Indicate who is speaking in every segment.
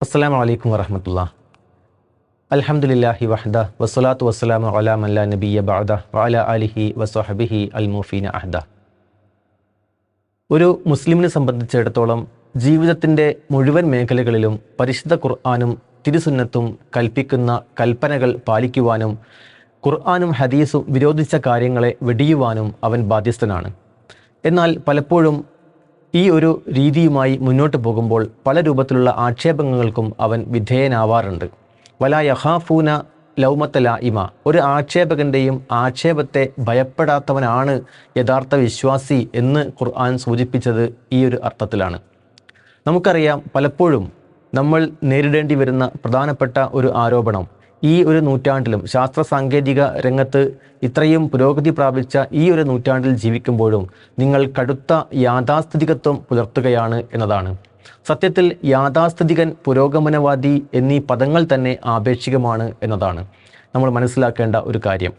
Speaker 1: അസ്സാം വലൈക്കും വറഹമത്തുള്ള അലഹമുല്ലാഹി വഹദ വസ്സലാത്തു വസ്സലാമു അലാ മല്ല നബിയ ബഅദ വഅല അലിഹി വസ്വഹബിഹി അൽ മുഫീൻ അഹദ. ഒരു മുസ്ലിമിനെ സംബന്ധിച്ചിടത്തോളം ജീവിതത്തിന്റെ മുഴുവൻ മേഖലകളിലും പരിശുദ്ധ ഖുർആാനും തിരുസുന്നത്തും കൽപ്പിക്കുന്ന കൽപ്പനകൾ പാലിക്കുവാനും ഖുർആാനും ഹദീസും വിരോധിച്ച കാര്യങ്ങളെ വെടിയുവാനും അവൻ ബാധ്യസ്ഥനാണ്. എന്നാൽ പലപ്പോഴും ഈ ഒരു രീതിയുമായി മുന്നോട്ട് പോകുമ്പോൾ പല രൂപത്തിലുള്ള ആക്ഷേപങ്ങൾക്കും അവൻ വിധേയനാവാറുണ്ട്. വല യഹാഫൂന ലൗമത്തല ഇമ ഒരു ആക്ഷേപകന്റെയും ആക്ഷേപത്തെ ഭയപ്പെടാത്തവനാണ് യഥാർത്ഥ വിശ്വാസി എന്ന് ഖുർആൻ സൂചിപ്പിച്ചത് ഈ ഒരു അർത്ഥത്തിലാണ്. നമുക്കറിയാം പലപ്പോഴും നമ്മൾ നേരിടേണ്ടി വരുന്ന പ്രധാനപ്പെട്ട ഒരു ആരോപണം ഈ ഒരു നൂറ്റാണ്ടിലും ശാസ്ത്ര സാങ്കേതിക രംഗത്ത് ഇത്രയും പുരോഗതി പ്രാപിച്ച ഈ ഒരു നൂറ്റാണ്ടിൽ ജീവിക്കുമ്പോഴും നിങ്ങൾ കടുത്ത യാഥാസ്ഥിതികത്വം പുലർത്തുകയാണ് എന്നതാണ്. സത്യത്തിൽ യാഥാസ്ഥിതികൻ പുരോഗമനവാദി എന്നീ പദങ്ങൾ തന്നെ ആപേക്ഷികമാണ് എന്നതാണ് നമ്മൾ മനസ്സിലാക്കേണ്ട ഒരു കാര്യം.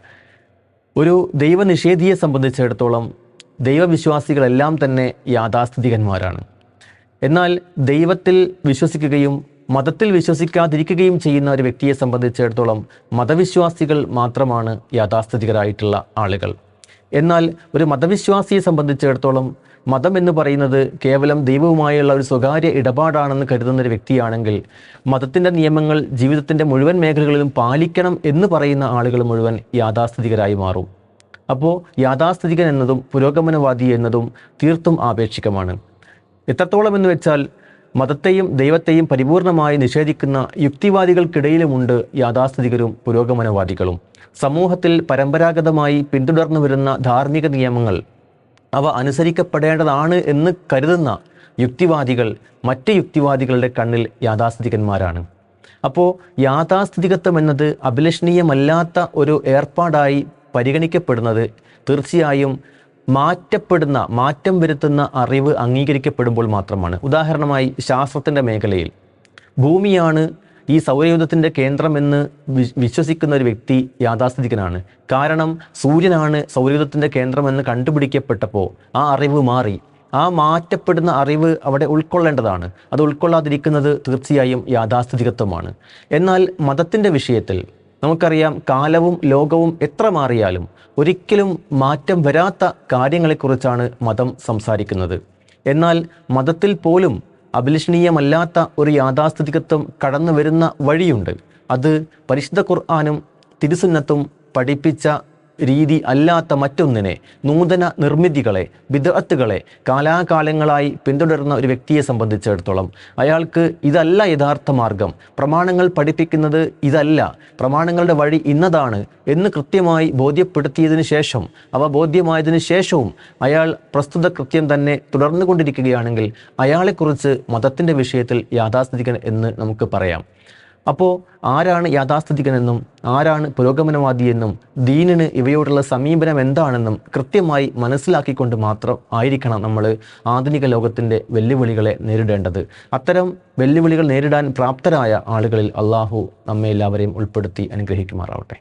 Speaker 1: ഒരു ദൈവനിഷേധിയെ സംബന്ധിച്ചിടത്തോളം ദൈവവിശ്വാസികളെല്ലാം തന്നെ യാഥാസ്ഥിതികന്മാരാണ്. എന്നാൽ ദൈവത്തിൽ വിശ്വസിക്കുകയും മതത്തിൽ വിശ്വസിക്കാതിരിക്കുകയും ചെയ്യുന്ന ഒരു വ്യക്തിയെ സംബന്ധിച്ചിടത്തോളം മതവിശ്വാസികൾ മാത്രമാണ് യാഥാസ്ഥിതികരായിട്ടുള്ള ആളുകൾ. എന്നാൽ ഒരു മതവിശ്വാസിയെ സംബന്ധിച്ചിടത്തോളം മതം എന്ന് പറയുന്നത് കേവലം ദൈവവുമായുള്ള ഒരു സ്വകാര്യ ഇടപാടാണെന്ന് കരുതുന്ന ഒരു വ്യക്തിയാണെങ്കിൽ മതത്തിന്റെ നിയമങ്ങൾ ജീവിതത്തിന്റെ മുഴുവൻ മേഖലകളിലും പാലിക്കണം എന്ന് പറയുന്ന ആളുകൾ മുഴുവൻ യാഥാസ്ഥിതികരായി മാറും. അപ്പോൾ യാഥാസ്ഥിതികൻ എന്നതും പുരോഗമനവാദി എന്നതും തീർത്തും ആപേക്ഷികമാണ്. എത്രത്തോളം എന്ന് വെച്ചാൽ മതത്തെയും ദൈവത്തെയും പരിപൂർണമായി നിഷേധിക്കുന്ന യുക്തിവാദികൾക്കിടയിലുമുണ്ട് യാഥാസ്ഥിതികരും പുരോഗമനവാദികളും. സമൂഹത്തിൽ പരമ്പരാഗതമായി പിന്തുടർന്നു വരുന്ന ധാർമ്മിക നിയമങ്ങൾ അവ അനുസരിക്കപ്പെടേണ്ടതാണ് എന്ന് കരുതുന്ന യുക്തിവാദികൾ മറ്റ് യുക്തിവാദികളുടെ കണ്ണിൽ യാഥാസ്ഥിതികന്മാരാണ്. അപ്പോൾ യാഥാസ്ഥിതികത്വം എന്നത് അഭിലഷണീയമല്ലാത്ത ഒരു ഏർപ്പാടായി പരിഗണിക്കപ്പെടുന്നത് തീർച്ചയായും മാറ്റപ്പെടുന്ന മാറ്റം വരുത്തുന്ന അറിവ് അംഗീകരിക്കപ്പെടുമ്പോൾ മാത്രമാണ്. ഉദാഹരണമായി ശാസ്ത്രത്തിന്റെ മേഖലയിൽ ഭൂമിയാണ് ഈ സൗരയൂഥത്തിന്റെ കേന്ദ്രമെന്ന് വിശ്വസിക്കുന്ന ഒരു വ്യക്തി യാഥാസ്ഥിതികനാണ്. കാരണം സൂര്യനാണ് സൗരയൂഥത്തിന്റെ കേന്ദ്രമെന്ന് കണ്ടുപിടിക്കപ്പെട്ടപ്പോൾ ആ അറിവ് മാറി. ആ മാറ്റപ്പെടുന്ന അറിവ് അവിടെ ഉൾക്കൊള്ളേണ്ടതാണ്. അത് ഉൾക്കൊള്ളാതിരിക്കുന്നത് തീർച്ചയായും യാഥാസ്ഥിതികത്വമാണ്. എന്നാൽ മതത്തിന്റെ വിഷയത്തിൽ നമുക്കറിയാം കാലവും ലോകവും എത്ര മാറിയാലും ഒരിക്കലും മാറ്റം വരാത്ത കാര്യങ്ങളെക്കുറിച്ചാണ് മതം സംസാരിക്കുന്നത്. എന്നാൽ മതത്തിൽ പോലും അഭിലഷണീയമല്ലാത്ത ഒരു യാഥാസ്ഥിതികത്വം കടന്നു വരുന്ന വഴിയുണ്ട്. അത് പരിശുദ്ധ ഖുർആാനും തിരുസുന്നത്തും പഠിപ്പിച്ച രീതി അല്ലാത്ത മറ്റൊന്നിനെ നൂതന നിർമ്മിതികളെ വിദഗത്തുകളെ കാലാകാലങ്ങളായി പിന്തുടരുന്ന ഒരു വ്യക്തിയെ സംബന്ധിച്ചിടത്തോളം അയാൾക്ക് ഇതല്ല യഥാർത്ഥ മാർഗം. പ്രമാണങ്ങൾ പഠിപ്പിക്കുന്നത് ഇതല്ല. പ്രമാണങ്ങളുടെ വഴി ഇന്നതാണ് എന്ന് കൃത്യമായി ബോധ്യപ്പെടുത്തിയതിനു ശേഷം അവ ബോധ്യമായതിനു ശേഷവും അയാൾ പ്രസ്തുത കൃത്യം തന്നെ തുടർന്നുകൊണ്ടിരിക്കുകയാണെങ്കിൽ അയാളെക്കുറിച്ച് മതത്തിന്റെ വിഷയത്തിൽ യാഥാസ്ഥിതികൻ എന്ന് നമുക്ക് പറയാം. അപ്പോൾ ആരാണ് യാഥാസ്ഥിതികനെന്നും ആരാണ് പുരോഗമനവാദിയെന്നും ദീനിന് ഇവയോടുള്ള സമീപനം എന്താണെന്നും കൃത്യമായി മനസ്സിലാക്കിക്കൊണ്ട് മാത്രം ആയിരിക്കണം നമ്മൾ ആധുനിക ലോകത്തിന്റെ വെല്ലുവിളികളെ നേരിടേണ്ടത്. അത്തരം വെല്ലുവിളികൾ നേരിടാൻ പ്രാപ്തരായ ആളുകളിൽ അള്ളാഹു നമ്മെ എല്ലാവരെയും ഉൾപ്പെടുത്തി അനുഗ്രഹിക്കുമാറാവട്ടെ.